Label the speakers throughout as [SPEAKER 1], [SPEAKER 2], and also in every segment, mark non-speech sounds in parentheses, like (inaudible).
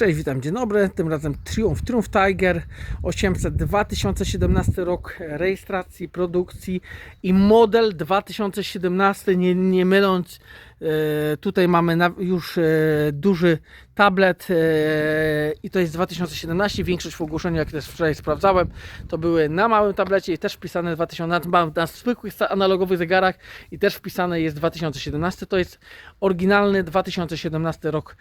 [SPEAKER 1] Cześć, witam, dzień dobry. Tym razem Triumph, Triumph Tiger 800 2017 rok rejestracji, produkcji i model 2017, nie, nie myląc. E, tutaj mamy już e, duży tablet e, i to jest 2017. Większość w ogłoszeniu, jak też wczoraj sprawdzałem, to były na małym tablecie i też wpisane 2000 na, na zwykłych analogowych zegarach i też wpisane jest 2017. To jest oryginalny 2017 rok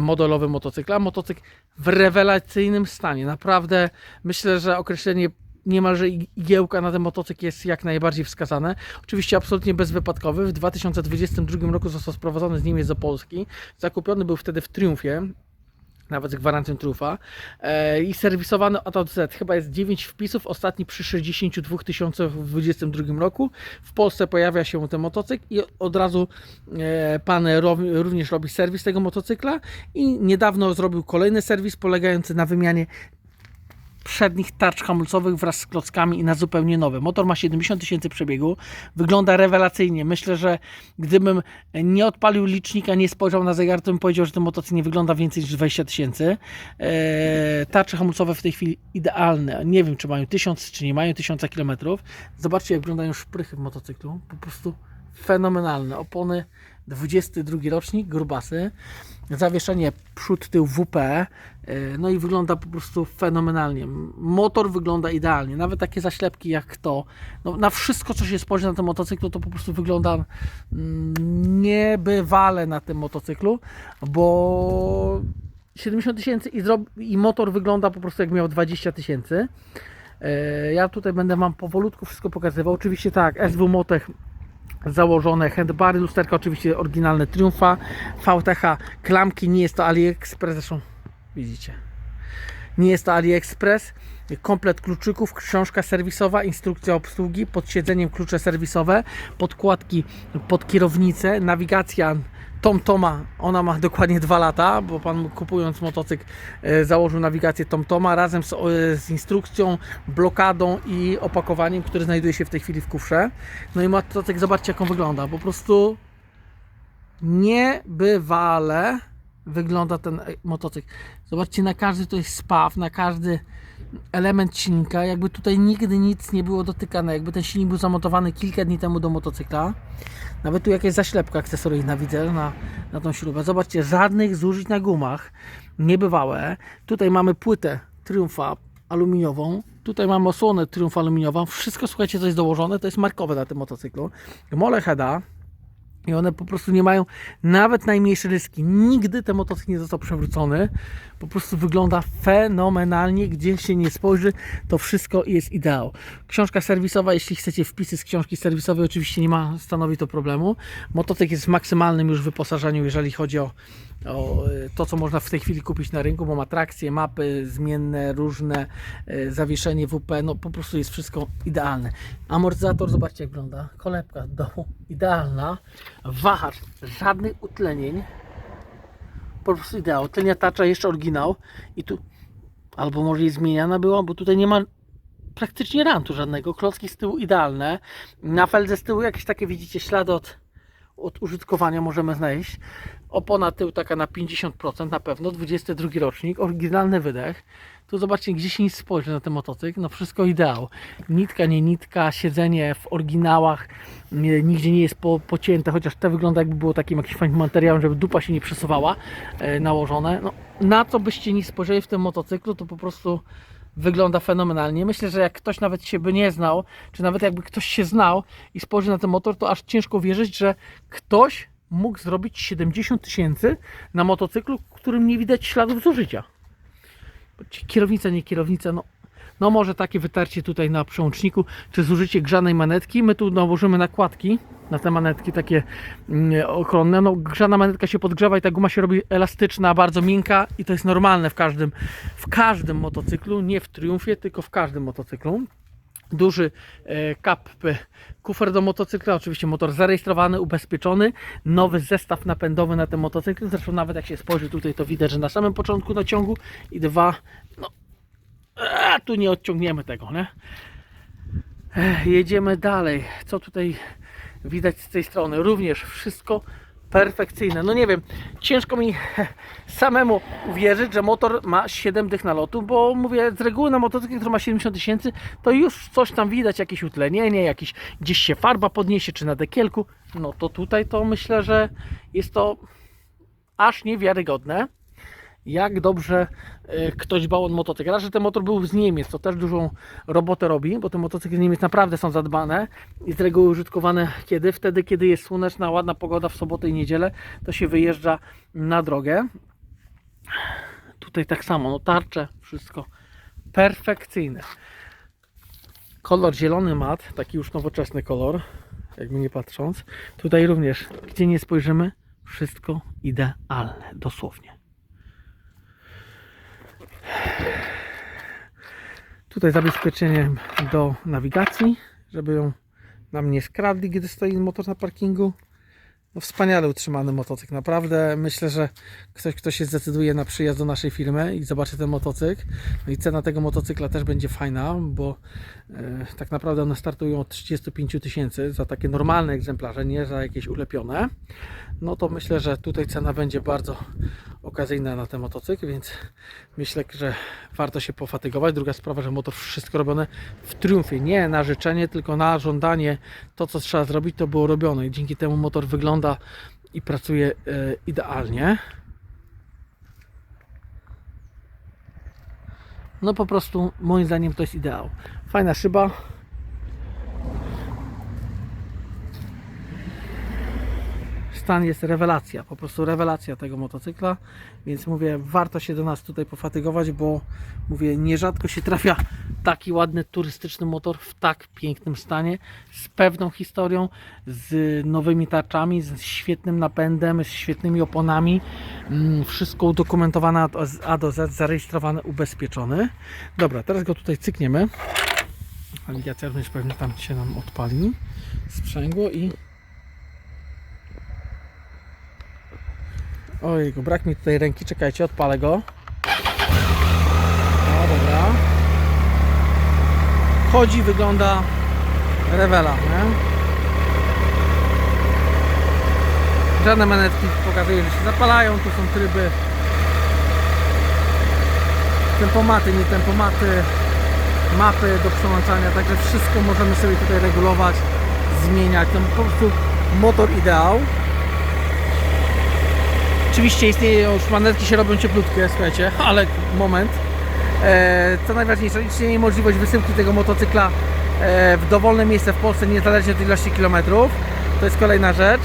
[SPEAKER 1] modelowy motocykla. Motocykl w rewelacyjnym stanie. Naprawdę myślę, że określenie niemalże igiełka na ten motocykl jest jak najbardziej wskazane. Oczywiście absolutnie bezwypadkowy. W 2022 roku został sprowadzony z Niemiec do Polski. Zakupiony był wtedy w Triumfie nawet z gwarancją trufa e, i serwisowany od od Z. Chyba jest 9 wpisów, ostatni przy 62 tysiącach w 2022 roku. W Polsce pojawia się ten motocykl i od razu e, pan również robi serwis tego motocykla i niedawno zrobił kolejny serwis polegający na wymianie przednich tarcz hamulcowych wraz z klockami i na zupełnie nowe. Motor ma 70 tysięcy przebiegu, wygląda rewelacyjnie. Myślę, że gdybym nie odpalił licznika, nie spojrzał na zegar, to bym powiedział, że ten motocykl nie wygląda więcej niż 20 tysięcy. Eee, tarcze hamulcowe w tej chwili idealne. Nie wiem, czy mają 1000, czy nie mają 1000 km. Zobaczcie, jak wyglądają szprychy w motocyklu. Po prostu fenomenalne. Opony 22 rocznik, grubasy. Zawieszenie przód, tył WP. e, No i wygląda po prostu fenomenalnie. Motor wygląda idealnie. Nawet takie zaślepki jak to. No, na wszystko, co się spojrzy na tym motocyklu, to po prostu wygląda mm, niebywale na tym motocyklu, bo 70 tysięcy i, i motor wygląda po prostu jak miał 20 tysięcy. E, Ja tutaj będę Wam powolutku wszystko pokazywał. Oczywiście tak, SW Motech założone handbary, lusterka oczywiście oryginalne Triumfa, VTH, klamki, nie jest to AliExpress, zresztą widzicie. Nie jest to AliExpress, komplet kluczyków, książka serwisowa, instrukcja obsługi, pod siedzeniem klucze serwisowe, podkładki pod kierownicę, nawigacja TomToma, ona ma dokładnie dwa lata, bo pan kupując motocykl e, założył nawigację TomToma razem z, e, z instrukcją, blokadą i opakowaniem, które znajduje się w tej chwili w kufrze. No i motocykl, zobaczcie jak on wygląda, po prostu niebywale wygląda ten e, motocykl. Zobaczcie, na każdy to jest spaw, na każdy element silnika, jakby tutaj nigdy nic nie było dotykane, jakby ten silnik był zamontowany kilka dni temu do motocykla. Nawet tu jakaś zaślepka akcesoryjna widzę na, na tą śrubę. Zobaczcie, żadnych zużyć na gumach, niebywałe. Tutaj mamy płytę Triumfa aluminiową. Tutaj mamy osłonę Triumfa aluminiową. Wszystko, słuchajcie, co jest dołożone, to jest markowe na tym motocyklu. Mole heada, i one po prostu nie mają nawet najmniejsze ryski. Nigdy ten motocykl nie został przewrócony. Po prostu wygląda fenomenalnie. Gdzie się nie spojrzy, to wszystko jest ideał. Książka serwisowa, jeśli chcecie wpisy z książki serwisowej, oczywiście nie ma, stanowi to problemu. Motocykl jest w maksymalnym już wyposażeniu, jeżeli chodzi o, o e, to, co można w tej chwili kupić na rynku, bo ma trakcje, mapy zmienne, różne, e, zawieszenie WP, no po prostu jest wszystko idealne. Amortyzator, zobaczcie jak wygląda. Kolebka do dołu, idealna. Wahacz, żadnych utlenień. Po prostu ideał. Tlenia tacza jeszcze oryginał i tu albo może i zmieniana była, bo tutaj nie ma praktycznie rantu żadnego. Klocki z tyłu idealne. Na feldze z tyłu jakieś takie widzicie ślady od, od użytkowania możemy znaleźć. Opona tył taka na 50% na pewno, 22 rocznik, oryginalny wydech. Tu zobaczcie, gdzie się nie spojrzy na ten motocykl, no wszystko ideał. Nitka, nie nitka, siedzenie w oryginałach, nie, nigdzie nie jest po, pocięte, chociaż te wygląda jakby było takim jakimś fajnym materiałem, żeby dupa się nie przesuwała, e, nałożone. No, na co byście nie spojrzeli w tym motocyklu, to po prostu wygląda fenomenalnie. Myślę, że jak ktoś nawet się by nie znał, czy nawet jakby ktoś się znał i spojrzy na ten motor, to aż ciężko wierzyć, że ktoś mógł zrobić 70 tysięcy na motocyklu, którym nie widać śladów zużycia. Kierownica, nie kierownica, no, no może takie wytarcie tutaj na przełączniku, czy zużycie grzanej manetki. My tu nałożymy nakładki na te manetki takie mm, ochronne. No, grzana manetka się podgrzewa i ta guma się robi elastyczna, bardzo miękka i to jest normalne w każdym, w każdym motocyklu, nie w Triumfie, tylko w każdym motocyklu duży e, kap kufer do motocykla, oczywiście motor zarejestrowany, ubezpieczony, nowy zestaw napędowy na ten motocykl, zresztą nawet jak się spojrzy tutaj to widać, że na samym początku naciągu i dwa, no a, tu nie odciągniemy tego, nie? Jedziemy dalej, co tutaj widać z tej strony, również wszystko perfekcyjne. No nie wiem, ciężko mi (laughs) samemu uwierzyć, że motor ma 7 dych nalotu, bo mówię, z reguły na motocyklu, który ma 70 tysięcy, to już coś tam widać, jakieś utlenienie, jakieś gdzieś się farba podniesie, czy na dekielku. No to tutaj to myślę, że jest to aż niewiarygodne jak dobrze y, ktoś dbał o motocykl. Raz, że ten motor był z Niemiec, to też dużą robotę robi, bo te motocykle z Niemiec naprawdę są zadbane i z reguły użytkowane kiedy? Wtedy, kiedy jest słoneczna, ładna pogoda w sobotę i niedzielę, to się wyjeżdża na drogę. Tutaj tak samo, no tarcze, wszystko perfekcyjne. Kolor zielony mat, taki już nowoczesny kolor, jakby nie patrząc. Tutaj również, gdzie nie spojrzymy, wszystko idealne, dosłownie. Tutaj zabezpieczenie do nawigacji, żeby ją nam nie skradli, gdy stoi motor na parkingu. No wspaniale utrzymany motocykl, naprawdę. Myślę, że ktoś, kto się zdecyduje na przyjazd do naszej firmy i zobaczy ten motocykl, no i cena tego motocykla też będzie fajna, bo e, tak naprawdę one startują od 35 tysięcy za takie normalne egzemplarze, nie za jakieś ulepione. No to myślę, że tutaj cena będzie bardzo okazyjna na ten motocykl, więc myślę, że warto się pofatygować. Druga sprawa, że motor wszystko robione w triumfie, nie na życzenie, tylko na żądanie. To, co trzeba zrobić, to było robione i dzięki temu motor wygląda i pracuje e, idealnie. No po prostu moim zdaniem to jest ideał. Fajna szyba. Stan jest rewelacja, po prostu rewelacja tego motocykla, więc mówię, warto się do nas tutaj pofatygować, bo mówię, nierzadko się trafia taki ładny turystyczny motor w tak pięknym stanie, z pewną historią, z nowymi tarczami, z świetnym napędem, z świetnymi oponami, mm, wszystko udokumentowane z A do Z, zarejestrowany, ubezpieczony. Dobra, teraz go tutaj cykniemy. Nawigacja również pewnie tam się nam odpali, sprzęgło i Ojejku, brak mi tutaj ręki, czekajcie, odpalę go. No dobra. Chodzi, wygląda rewela, nie? Żadne manetki pokazują, że się zapalają, tu są tryby tempomaty, nie tempomaty, mapy do przełączania, także wszystko możemy sobie tutaj regulować, zmieniać, to po prostu motor ideał. Oczywiście istnieje już manetki się robią cieplutkie, słuchajcie, ale moment. E, co najważniejsze, istnieje możliwość wysyłki tego motocykla e, w dowolne miejsce w Polsce, niezależnie od ilości kilometrów. To jest kolejna rzecz.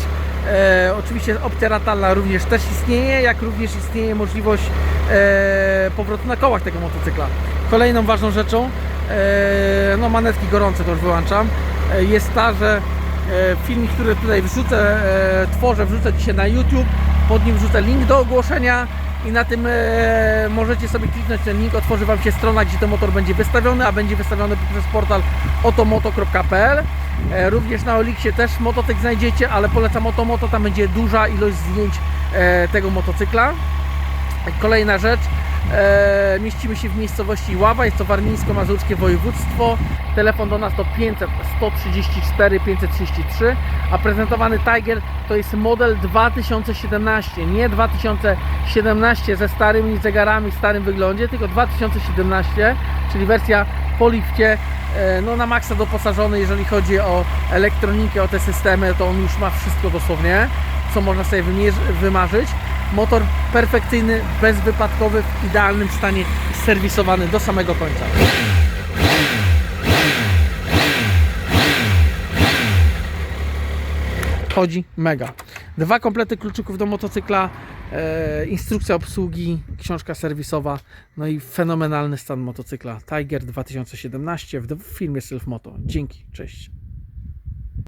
[SPEAKER 1] E, oczywiście opcja ratalna również też istnieje, jak również istnieje możliwość e, powrotu na kołach tego motocykla. Kolejną ważną rzeczą, e, no manetki gorące to już wyłączam, e, jest ta, że e, filmik, który tutaj wrzucę, e, tworzę, wrzucę dzisiaj na YouTube, pod nim wrzucę link do ogłoszenia i na tym e, możecie sobie kliknąć ten link, otworzy Wam się strona, gdzie ten motor będzie wystawiony, a będzie wystawiony poprzez portal otomoto.pl e, Również na Oliksie też motocykl znajdziecie, ale polecam Otomoto, tam będzie duża ilość zdjęć e, tego motocykla. Kolejna rzecz, e, mieścimy się w miejscowości Ława, jest to warmińsko-mazurskie województwo. Telefon do nas to 500 134 533, a prezentowany Tiger to jest model 2017, nie 2017 ze starymi zegarami, w starym wyglądzie, tylko 2017, czyli wersja po lifcie, e, no na maksa doposażony, jeżeli chodzi o elektronikę, o te systemy, to on już ma wszystko dosłownie, co można sobie wymarzyć. Motor perfekcyjny, bezwypadkowy, w idealnym stanie, serwisowany do samego końca. Chodzi mega. Dwa komplety kluczyków do motocykla, e, instrukcja obsługi, książka serwisowa, no i fenomenalny stan motocykla. Tiger 2017 w, filmie Self Moto. Dzięki, cześć.